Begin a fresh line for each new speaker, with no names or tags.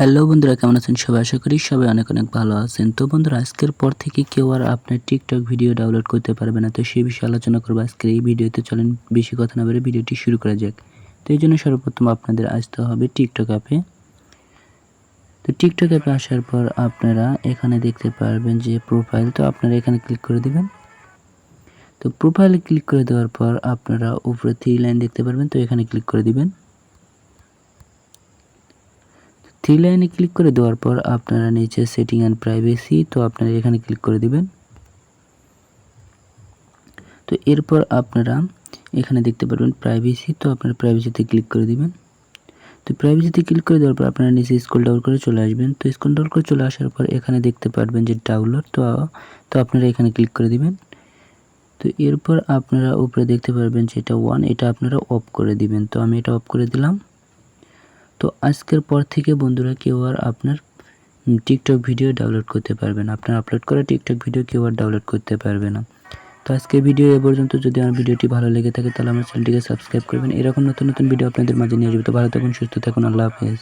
Hello বন্ধুরা, কেমন আছেন সবাই? আশা করি সবাই অনেক অনেক ভালো আছেন। তো বন্ধুরা, আজকের পর থেকে কেউ আর আপনার টিকটক ভিডিও ডাউনলোড করতে পারবে না। তো সেই বিষয়ে আলোচনা করব আজকের এই ভিডিওতে। চলেন বেশি কথা না বলে ভিডিওটি শুরু করা যাক। তো এই জন্য সর্বপ্রথম আপনাদের আসতে হবে টিকটক অ্যাপে তো টিকটক অ্যাপে আসার পর আপনারা এখানে দেখতে পারবেন যে প্রোফাইল তো আপনারা এখানে ক্লিক করে দিবেন। তো প্রোফাইলে ক্লিক করে দেওয়ার পর আপনারা উপরে থ্রি লাইন দেখতে পারবেন। তো এখানে ক্লিক করে দিবেন। থ্রি লাইনে ক্লিক করে দেওয়ার পর আপনারা নিচে সেটিং অ্যান্ড প্রাইভেসি তো আপনারা এখানে ক্লিক করে দিবেন। তো এরপর আপনারা এখানে দেখতে পারবেন প্রাইভেসি তো আপনারা প্রাইভেসিতে ক্লিক করে দিবেন। তো প্রাইভেসিতে ক্লিক করে দেওয়ার পর আপনারা নিচে স্কুল ডাউন করে চলে আসবেন। তো স্কুল ডাউন করে চলে আসার পর এখানে দেখতে পারবেন যে ডাউনলোড তো তো আপনারা এখানে ক্লিক করে দিবেন। তো এরপর আপনারা উপরে দেখতে পারবেন যে এটা ওয়ান এটা আপনারা অফ করে দিবেন। তো আমি এটা অফ করে দিলাম। তো আজকের পর থেকে বন্ধুরা কেউ আর আপনার টিকটক ভিডিও ডাউনলোড করতে পারবে না। আপনার আপলোড করা টিকটক ভিডিও কেউ আর ডাউনলোড করতে পারবে না। তো আজকের ভিডিও এ পর্যন্ত যদি আমার ভিডিওটি ভালো লেগে থাকে, তাহলে আমার চ্যানেলটিকে সাবস্ক্রাইব করবেন। এরকম নতুন নতুন ভিডিও আপনাদের মাঝে নিয়ে আসবে। তো ভালো থাকুন, সুস্থ থাকুন, আল্লাহ হাফেজ।